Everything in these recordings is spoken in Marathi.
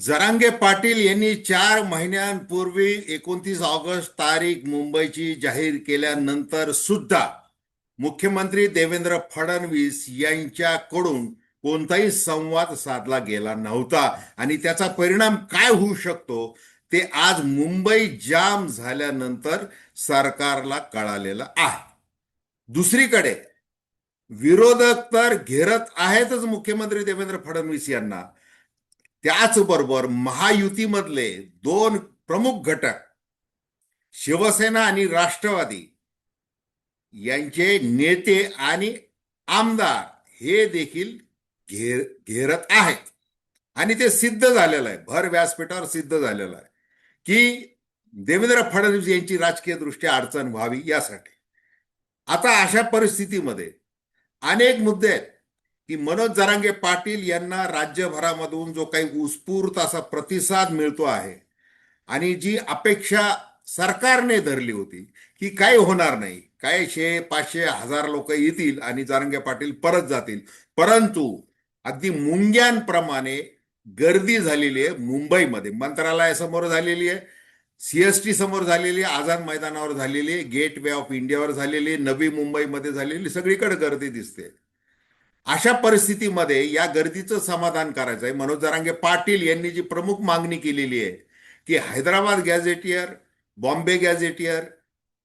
जरांगे पाटील यांनी चार महिन्यांपूर्वी एकोणतीस ऑगस्ट तारीख मुंबईची जाहीर केल्यानंतर सुद्धा मुख्यमंत्री देवेंद्र फडणवीस यांच्याकडून कोणताही संवाद साधला गेला नव्हता. आणि त्याचा परिणाम काय होऊ शकतो ते आज मुंबई जाम झाल्यानंतर सरकारला कळालेलं आहे. दुसरीकडे विरोधक तर घेरत आहेतच मुख्यमंत्री देवेंद्र फडणवीस यांना. त्याचबरोबर महायुतीमधले दोन प्रमुख घटक शिवसेना आणि राष्ट्रवादी यांचे नेते आणि आमदार हे देखील घेर घेरत आहेत. आणि ते सिद्ध झालेलं आहे भर व्यासपीठावर सिद्ध झालेलं आहे की देवेंद्र फडणवीस यांची राजकीय दृष्ट्या अडचण व्हावी यासाठी. आता अशा परिस्थितीमध्ये अनेक मुद्दे आहेत. की मनोज जरांगे पाटील यांना राज्यभरामधून जो काही उत्स्फूर्त असा प्रतिसाद मिळतो आहे आणि जी अपेक्षा सरकारने धरली होती की काही होणार नाही काय शे पाचशे हजार लोक येतील आणि जारंगे पाटील परत जातील. परंतु अगदी मुंग्यांप्रमाणे गर्दी झालेली आहे मुंबईमध्ये. मंत्रालयासमोर झालेली आहे सीएसटी समोर झालेली आहे आझाद मैदानावर झालेली आहे गेट वे ऑफ इंडियावर झालेली नवी मुंबईमध्ये झालेली सगळीकडे गर्दी दिसते. अशा परिस्थितीमध्ये या गर्दीचं समाधान करायचं आहे मनोज जरांगे पाटील यांनी जी प्रमुख मागणी केलेली आहे की हैदराबाद गॅझेटियर बॉम्बे गॅझेटियर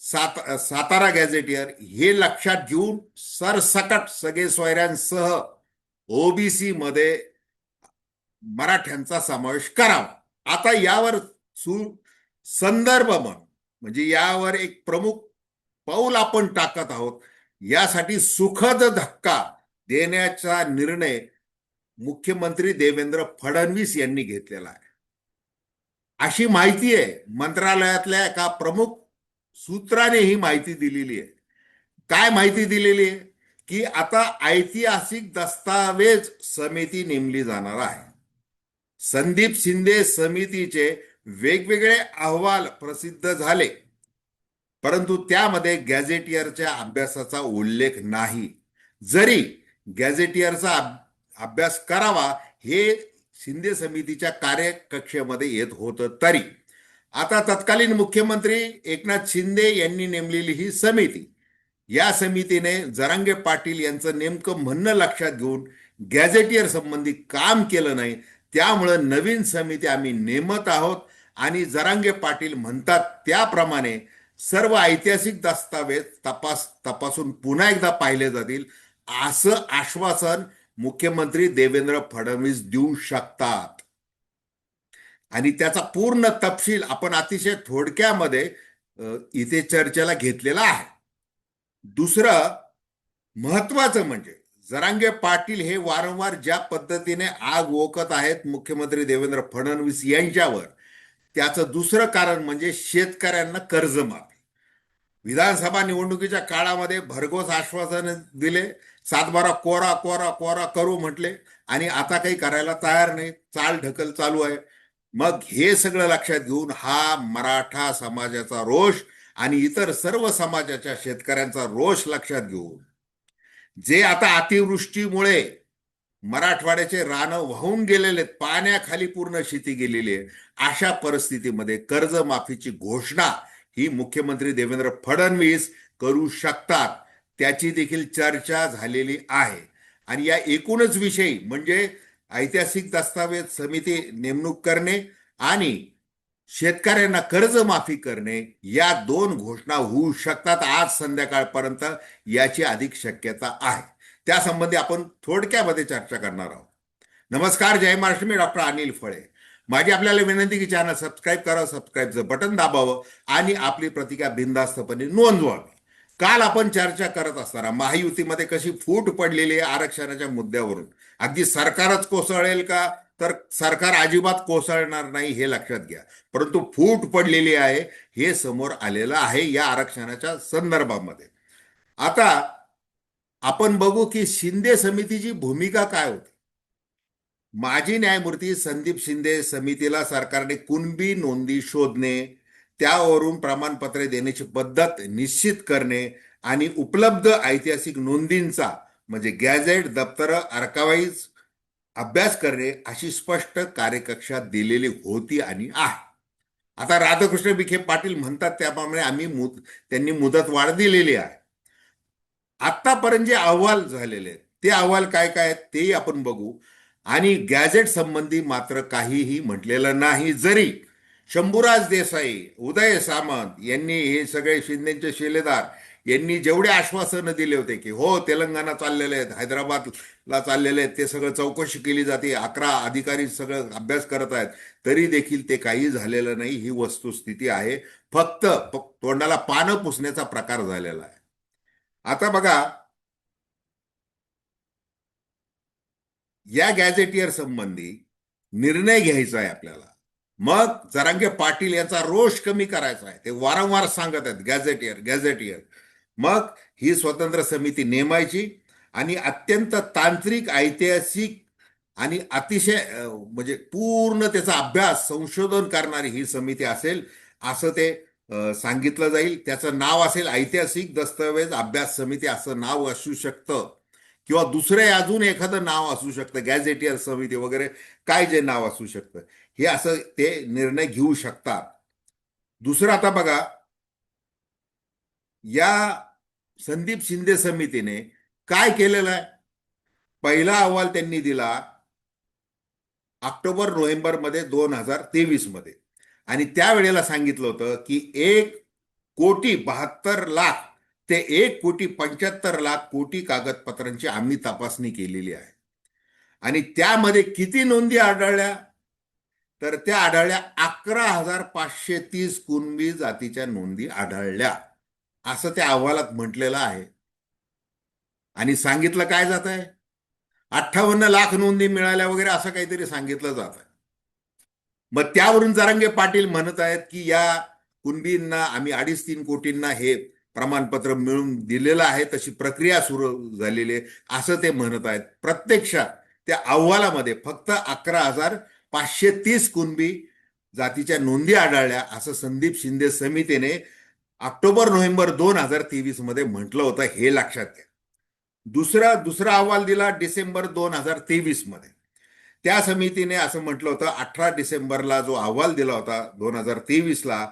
सात सातारा गॅझेटियर हे लक्षात घेऊन सरसकट सगळे सोयऱ्यांसह ओबीसी मध्ये मराठ्यांचा समावेश करावा. आता यावर सु संदर्भ म्हणून म्हणजे यावर एक प्रमुख पाऊल आपण टाकत आहोत यासाठी सुखद धक्का देण्याचा निर्णय मुख्यमंत्री देवेंद्र फडणवीस यांनी घेतलेला आहे. अशी माहिती आहे मंत्रालयातल्या एका प्रमुख सूत्राने ही माहिती दिलेली आहे. काय माहिती दिलेली आहे? की आता ऐतिहासिक दस्तावेज समिती नेमली जाणार आहे. संदीप शिंदे समितीचे वेगवेगळे अहवाल प्रसिद्ध झाले परंतु त्यामध्ये गॅझेटियरच्या अभ्यासाचा उल्लेख नाही. जरी गॅझेटियरचा अभ्यास करावा हे शिंदे समितीच्या कार्यकक्षेमध्ये येत होतं तरी. आता तत्कालीन मुख्यमंत्री एकनाथ शिंदे यांनी नेमलेली ही समिती. या समितीने जरांगे पाटील यांचं नेमकं म्हणणं लक्षात घेऊन गॅझेटियर संबंधी काम केलं नाही. त्यामुळं नवीन समिती आम्ही नेमत आहोत आणि जरांगे पाटील म्हणतात त्याप्रमाणे सर्व ऐतिहासिक दस्तावेज तपास तपासून पुन्हा एकदा पाहिले जातील. असं आश्वासन मुख्यमंत्री देवेंद्र फडणवीस देऊ शकतात. आणि त्याचा पूर्ण तपशील आपण अतिशय थोडक्यामध्ये इथे चर्चेला घेतलेला आहे. दुसरं महत्वाचं म्हणजे जरांगे पाटील हे वारंवार ज्या पद्धतीने आग ओकत आहेत मुख्यमंत्री देवेंद्र फडणवीस यांच्यावर त्याचं दुसरं कारण म्हणजे शेतकऱ्यांना कर्जमाफी. विधानसभा निवडणुकीच्या काळामध्ये भरघोस आश्वासन दिले सातबारा कोरा कोरा कोरा करू म्हटले. आणि आता काही करायला तयार नाही. चाल ढकल चालू आहे. मग हे सगळं लक्षात घेऊन हा मराठा समाजाचा रोष आणि इतर सर्व समाजाच्या शेतकऱ्यांचा रोष लक्षात घेऊन जे आता अतिवृष्टीमुळे मराठवाड्याचे रानं वाहून गेलेले आहेत पाण्याखाली पूर्ण शेती गेलेली आहे अशा परिस्थितीमध्ये कर्जमाफीची घोषणा ही मुख्यमंत्री देवेंद्र फडणवीस करू शकतात. त्याची देखील चर्चा झालेली आहे. आणि या एकूणच विषयी म्हणजे ऐतिहासिक दस्तावेज समिती नेमणूक करणे आणि शेतकऱ्यांना कर्जमाफी करणे या दोन घोषणा होऊ शकतात आज संध्याकाळपर्यंत याची अधिक शक्यता आहे. त्यासंबंधी आपण थोडक्यामध्ये चर्चा करणार आहोत. नमस्कार जय महाराष्ट्र मी डॉक्टर अनिल फळे. माझी आपल्याला विनंती की चॅनल सबस्क्राईब करा सबस्क्राईबचं बटन दाबावं आणि आपली प्रतिक्रिया बिनधास्तपणे नोंदवावी. काल आपण चर्चा करत असताना महायुतीमध्ये कशी फूट पडलेली आहे आरक्षणाच्या मुद्द्यावरून? अगदी सरकारच कोसळेल का? तर सरकार अजिबात कोसळणार नाही हे लक्षात घ्या. परंतु फूट पडलेली आहे हे समोर आलेलं आहे या आरक्षणाच्या संदर्भामध्ये. आता आपण बघू की शिंदे समितीची भूमिका काय होती? माजी न्यायमूर्ती संदीप शिंदे समितीला सरकारने कुणबी नोंदी शोधणे त्यावरून प्रमाणपत्रे देण्याची पद्धत निश्चित करणे आणि उपलब्ध ऐतिहासिक नोंदींचा म्हणजे गॅझेट दप्तर अर्कावाईज अभ्यास करणे अशी स्पष्ट कार्यकक्षा दिलेली होती आणि आहे. आता राधाकृष्ण विखे पाटील म्हणतात त्याप्रमाणे आम्ही मुद त्यांनी मुदत वाढ दिलेली आहे. आतापर्यंत जे अहवाल झालेले आहेत ते अहवाल काय काय आहेत तेही आपण बघू. आणि गॅझेट संबंधी मात्र काहीही म्हटलेलं नाही जरी शंभूराज देसाई उदय सामंत यांनी हे सगळे शिंदेचे शिलेदार यांनी जेवढे आश्वासनं दिले होते की हो तेलंगणा चाललेले आहेत हैदराबादला चाललेले आहेत ते सगळं चौकशी केली जाते अकरा अधिकारी सगळं अभ्यास करत आहेत तरी देखील ते काही झालेलं नाही ही वस्तुस्थिती आहे. फक्त तोंडाला पानं पुसण्याचा प्रकार झालेला आहे. आता बघा या गॅझेटियर संबंधी निर्णय घ्यायचा आहे आपल्याला. मग जरांगे पाटील यांचा रोष कमी करायचा आहे. ते वारंवार सांगत आहेत गॅझेटियर गॅझेटियर. मग ही स्वतंत्र समिती नेमायची आणि अत्यंत तांत्रिक ऐतिहासिक आणि अतिशय म्हणजे पूर्ण त्याचा अभ्यास संशोधन करणारी ही समिती असेल असं ते सांगितलं जाईल. त्याचं नाव असेल ऐतिहासिक दस्तऐवज अभ्यास समिती असं नाव असू शकतं. किंवा दुसरे अजून एखादं नाव असू शकतं गॅझेटियर समिती वगैरे काय जे नाव असू शकतं हे असं ते निर्णय घेऊ शकतात. दुसरं आता बघा या संदीप शिंदे समितीने काय केलेलं आहे? पहिला अहवाल त्यांनी दिला ऑक्टोबर नोव्हेंबरमध्ये दोन हजार तेवीसमध्ये. आणि त्यावेळेला सांगितलं होतं की एक कोटी बहात्तर लाख ते एक कोटी पंच्याहत्तर लाख कोटी कागदपत्रांची आम्ही तपासणी केलेली आहे. आणि त्यामध्ये किती नोंदी आढळल्या? तर त्या आढळल्या अकरा हजार पाचशे तीस कुणबी जातीच्या नोंदी आढळल्या. असं त्या अहवालात म्हटलेलं आहे. आणि सांगितलं काय जात आहे? अठ्ठावन्न लाख नोंदी मिळाल्या वगैरे असं काहीतरी सांगितलं जात आहे. मग त्यावरून जरांगे पाटील म्हणत आहेत की या कुणबींना आम्ही अडीच तीन कोटींना हे प्रमाणपत्र मिळून दिलेलं आहे तशी प्रक्रिया सुरू झालेली आहे. असं ते म्हणत आहेत. प्रत्यक्षात त्या अहवालामध्ये फक्त अकरा हजार पाचशे तीस कुणबी जातीच्या नोंदी आढळल्या असं संदीप शिंदे समितीने ऑक्टोबर नोव्हेंबर दोन हजार तेवीसमध्ये म्हटलं होतं हे लक्षात घ्या. दुसरा दुसरा अहवाल दिला डिसेंबर दोन हजार तेवीसमध्ये. त्या समितीने असं म्हटलं होतं अठरा डिसेंबरला जो अहवाल दिला होता दोन हजार तेवीसला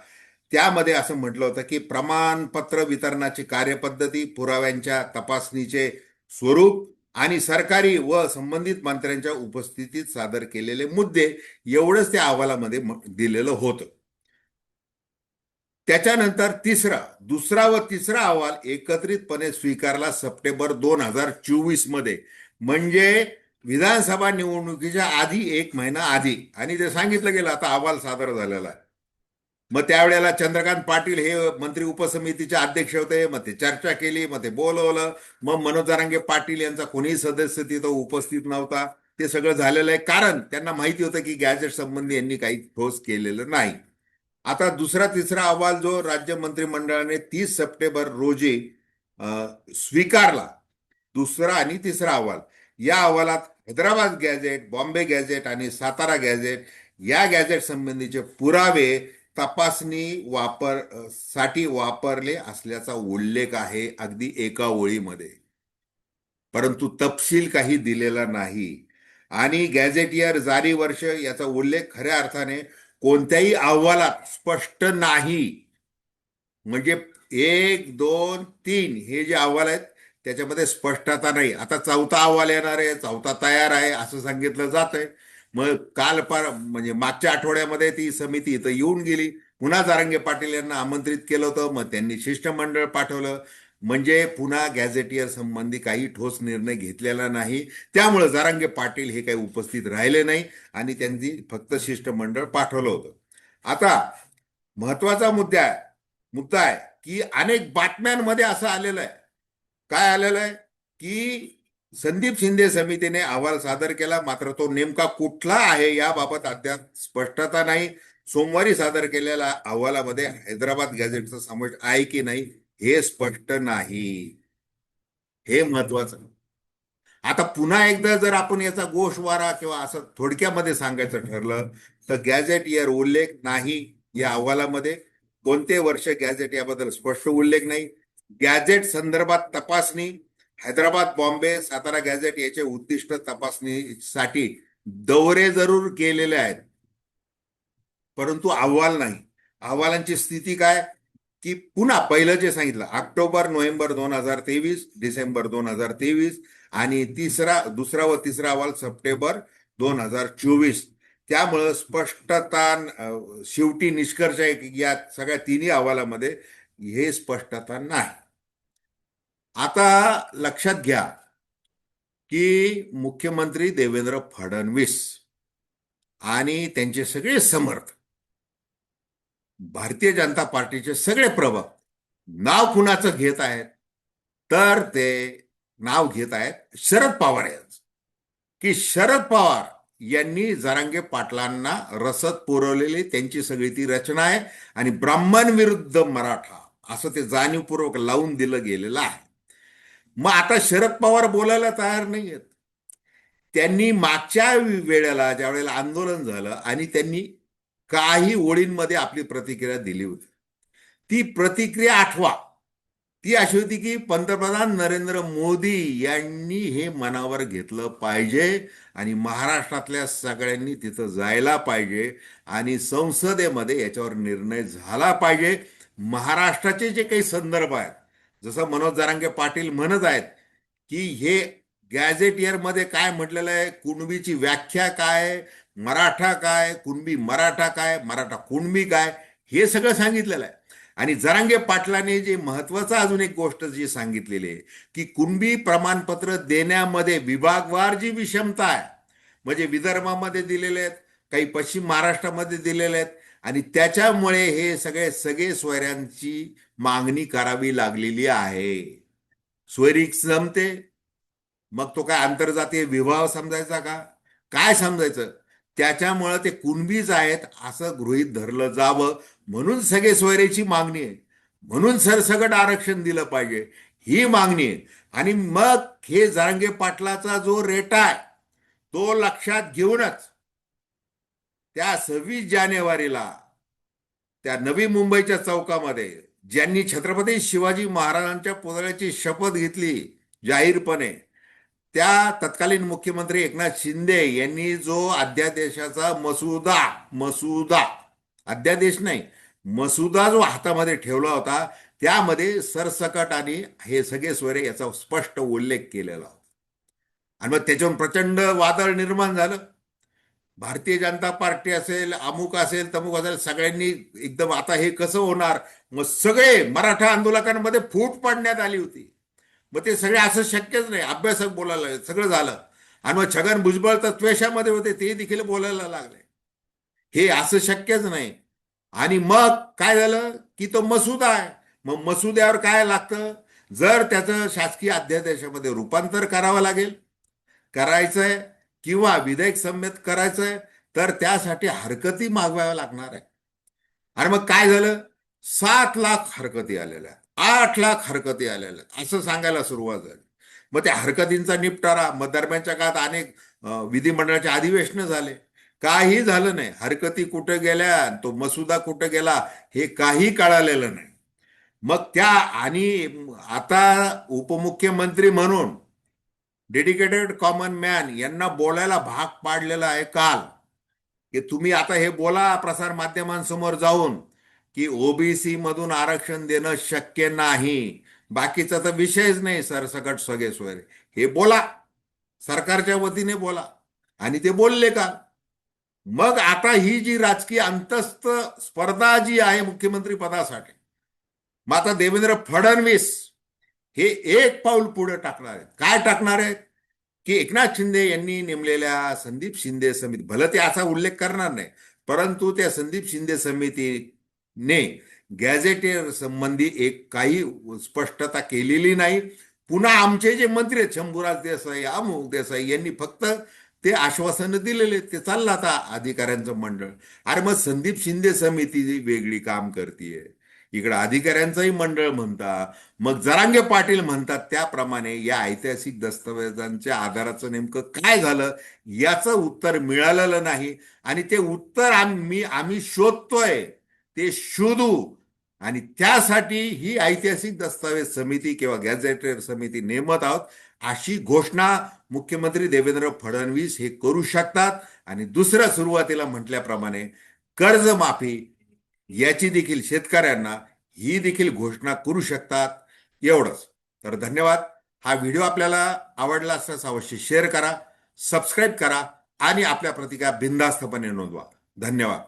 त्यामध्ये असं म्हटलं होतं की प्रमाणपत्र वितरणाची कार्यपद्धती पुराव्यांच्या तपासणीचे स्वरूप आणि सरकारी व संबंधित मंत्र्यांच्या उपस्थितीत सादर केलेले मुद्दे एवढंच त्या अहवालामध्ये दिलेलं होतं. त्याच्यानंतर तिसरा दुसरा व तिसरा अहवाल एकत्रितपणे स्वीकारला सप्टेंबर दोन हजार चोवीसमध्ये म्हणजे विधानसभा निवडणुकीच्या आधी एक महिना आधी. आणि ते सांगितलं गेलं आता अहवाल सादर झालेला आहे. मग त्यावेळेला चंद्रकांत पाटील हे मंत्री उपसमितीचे अध्यक्ष होते मग ते चर्चा केली मग ते बोलवलं. मग मनोजरांगे पाटील यांचा कोणीही सदस्य तिथं उपस्थित नव्हता. ते सगळं झालेलं आहे. कारण त्यांना माहिती होतं की गॅजेट संबंधी यांनी काही ठोस केलेलं नाही. आता दुसरा तिसरा अहवाल जो राज्य मंत्रिमंडळाने तीस सप्टेंबर रोजी स्वीकारला. दुसरा आणि तिसरा अहवाल. या अहवालात हैदराबाद गॅजेट बॉम्बे गॅझेट आणि सातारा गॅझेट या गॅझेट संबंधीचे पुरावे तपासणी वापरसाठी वापरले असल्याचा उल्लेख आहे अगदी एका ओळीमध्ये. परंतु तपशील काही दिलेला नाही. आणि गॅझेटियर जारी वर्ष याचा उल्लेख खऱ्या अर्थाने कोणत्याही अहवालात स्पष्ट नाही. म्हणजे एक दोन तीन हे जे अहवाल आहेत त्याच्यामध्ये स्पष्टता नाही. आता चौथा अहवाल येणार आहे चौथा तयार आहे असं सांगितलं जात आहे मग काल पर म्हणजे मागच्या आठवड्यामध्ये ती समिती इथं येऊन गेली. पुन्हा जारंगे पाटील यांना आमंत्रित केलं होतं. मग त्यांनी शिष्टमंडळ पाठवलं. म्हणजे पुन्हा गॅझेटियर संबंधी काही ठोस निर्णय घेतलेला नाही. त्यामुळे जारांगे पाटील हे काही उपस्थित राहिले नाही आणि त्यांनी फक्त शिष्टमंडळ पाठवलं होतं. आता महत्त्वाचा मुद्दा आहे मुद्दा आहे की अनेक बातम्यांमध्ये असं आलेलं आहे. काय आलेलं आहे? की संदीप शिंदे समितीने अहवाल सादर केला. मात्र तो नेमका कुठला आहे याबाबत अद्याप स्पष्टता नाही. सोमवारी सादर केलेल्या अहवालामध्ये हैदराबाद गॅझेटचा समावेश आहे की नाही हे स्पष्ट नाही. हे महत्वाचं आता पुन्हा एकदा जर आपण याचा गोषवारा किंवा असं थोडक्यामध्ये सांगायचं ठरलं तर गॅझेट यार उल्लेख नाही या अहवालामध्ये. कोणते वर्ष गॅझेट याबद्दल स्पष्ट उल्लेख नाही. गॅझेट संदर्भात तपासणी हैदराबाद बॉम्बे सातारा गॅझेट याचे उद्दिष्ट तपासणीसाठी दौरे जरूर केलेले आहेत. परंतु अहवाल नाही. अहवालांची स्थिती काय? की पुन्हा पहिलं जे सांगितलं ऑक्टोबर नोव्हेंबर दोन हजार तेवीस डिसेंबर दोन हजार तेवीस आणि तिसरा दुसरा व तिसरा अहवाल सप्टेंबर दोन हजार चोवीस. त्यामुळं स्पष्टता शेवटी निष्कर्ष आहे की या सगळ्या तिन्ही अहवालामध्ये हे स्पष्टता नाही. आता लक्षात घ्या की मुख्यमंत्री देवेंद्र फडणवीस आणि त्यांचे सगळे समर्थ भारतीय जनता पार्टीचे सगळे प्रभाग नाव कुणाचं घेत आहेत? तर ते नाव घेत आहेत शरद पवार यांचं. की शरद पवार यांनी जरांगे पाटलांना रसद पुरवलेली त्यांची सगळी ती रचना आहे आणि ब्राह्मण विरुद्ध मराठा असं ते जाणीवपूर्वक लावून दिलं गेलेलं आहे. मग आता शरद पवार बोलायला तयार नाही आहेत त्यांनी मागच्या वेळेला ज्या वेळेला आंदोलन झालं आणि त्यांनी काही ओळींमध्ये आपली प्रतिक्रिया दिली होती. ती प्रतिक्रिया आठवा. ती अशी होती की पंतप्रधान नरेंद्र मोदी यांनी हे मनावर घेतलं पाहिजे आणि महाराष्ट्रातल्या सगळ्यांनी तिथं जायला पाहिजे आणि संसदेमध्ये याच्यावर निर्णय झाला पाहिजे. महाराष्ट्राचे जे काही संदर्भ आहेत जसं मनोज जरांगे पाटील म्हणत आहेत की हे गॅझेटियरमध्ये काय म्हटलेलं आहे? कुणबीची व्याख्या काय? मराठा काय? कुणबी मराठा काय? मराठा कुणबी काय? हे सगळं सांगितलेलं आहे. आणि जरांगे पाटलाने जे महत्वाचं अजून एक गोष्ट जी सांगितलेली आहे की कुणबी प्रमाणपत्र देण्यामध्ये विभागवार जी विषमता आहे म्हणजे विदर्भामध्ये दिलेले आहेत काही पश्चिम महाराष्ट्रामध्ये दिलेले आहेत आणि त्याच्यामुळे हे सगळे सगळे सोयऱ्यांची मागणी करावी लागलेली आहे. सोयरीक जमते. मग तो काय आंतरजातीय विवाह समजायचा का? काय समजायचं? त्याच्यामुळं ते कुणबीच आहेत असं गृहीत धरलं जावं. म्हणून सगळे सोयरेची मागणी आहे. म्हणून सरसकट आरक्षण दिलं पाहिजे. ही मागणी आहे. आणि मग हे जारंगे पाटलाचा जो रेटा आहे तो लक्षात घेऊनच त्या सव्वीस जानेवारीला त्या नवी मुंबईच्या चौकामध्ये ज्यांनी छत्रपती शिवाजी महाराजांच्या पुतळ्याची शपथ घेतली जाहीरपणे त्या तत्कालीन मुख्यमंत्री एकनाथ शिंदे यांनी जो अध्यादेशाचा मसुदा मसुदा अध्यादेश नाही मसुदा जो हातामध्ये ठेवला होता त्यामध्ये सरसकट आणि हे सगळे स्वरे याचा स्पष्ट उल्लेख केलेला होता. आणि मग त्याच्यावर प्रचंड वादळ निर्माण झालं. भारतीय जनता पार्टी असेल अमुक असेल तमुक असेल सगळ्यांनी एकदम आता हे कसं होणार? मग सगळे मराठा आंदोलकांमध्ये फूट पाडण्यात आली होती. मग ते सगळे असं शक्यच नाही. अभ्यासक बोलायला लागले सगळं झालं. आणि मग छगन भुजबळ तर त्वेषामध्ये होते ते देखील बोलायला लागले. हे असं शक्यच नाही. आणि मग काय झालं? की तो मसुदा आहे. मग मसुद्यावर काय लागतं? जर त्याचं शासकीय अध्यादेशामध्ये रूपांतर करावं लागेल करायचंय किंवा विधेयक संमेत करायचंय तर त्यासाठी हरकती मागवाव्या लागणार आहे. आणि मग काय झालं? सात लाख हरकती आलेल्या आठ लाख हरकती आलेल्या असं सांगायला सुरुवात झाली. मग त्या हरकतींचा निपटारा मग दरम्यानच्या काळात अनेक विधिमंडळाचे अधिवेशनं झाले. काही झालं नाही. हरकती कुठं गेल्या? तो मसुदा कुठं गेला? हे काही कळालेलं नाही. मग त्या आणि आता उपमुख्यमंत्री म्हणून डेडिकेटेड कॉमन मॅन यांना बोलायला भाग पाडलेला आहे काल. की तुम्ही आता हे बोला प्रसार माध्यमांसमोर जाऊन की ओबीसी मधून आरक्षण देणं शक्य नाही. बाकीचा तर विषयच नाही सरसकट सगळे सोयरे. हे बोला. सरकारच्या वतीने बोला. आणि ते बोलले का? मग आता ही जी राजकीय अंतस्थ स्पर्धा जी आहे मुख्यमंत्री पदासाठी मग आता देवेंद्र फडणवीस हे एक पाऊल पुढे टाकणार आहेत. काय टाकणार आहेत? की एकनाथ शिंदे यांनी नेमलेल्या संदीप शिंदे समिती भलं ते असा उल्लेख करणार नाही परंतु त्या संदीप शिंदे समितीने गॅझेटेर संबंधी एक काही स्पष्टता केलेली नाही. पुन्हा आमचे जे मंत्री आहेत शंभूराज देसाई अमुक देसाई यांनी फक्त ते आश्वासनं दिलेले ते चाललं आता अधिकाऱ्यांचं मंडळ. अरे मग संदीप शिंदे समिती वेगळी काम करतीये. इकडं अधिकाऱ्यांचंही मंडळ म्हणता मग जरांगे पाटील म्हणतात त्याप्रमाणे या ऐतिहासिक दस्तऐवजांच्या आधाराचं नेमकं काय झालं याचं उत्तर मिळालेलं नाही. आणि ते उत्तर आम्ही आम्ही शोधतोय ते शोधू. आणि त्यासाठी ही ऐतिहासिक दस्तावेज समिती किंवा गॅझेटेड समिती नेमत आहोत अशी घोषणा मुख्यमंत्री देवेंद्र फडणवीस हे करू शकतात. आणि दुसऱ्या सुरुवातीला म्हटल्याप्रमाणे कर्जमाफी याची देखील शेतकऱ्यांना ही देखील घोषणा करू शकतात. एवढंच. तर धन्यवाद. हा व्हिडिओ आपल्याला आवडला असल्यास अवश्य शेअर करा सबस्क्राईब करा आणि आपल्या प्रतिका बिनधास्तपणे नोंदवा. धन्यवाद.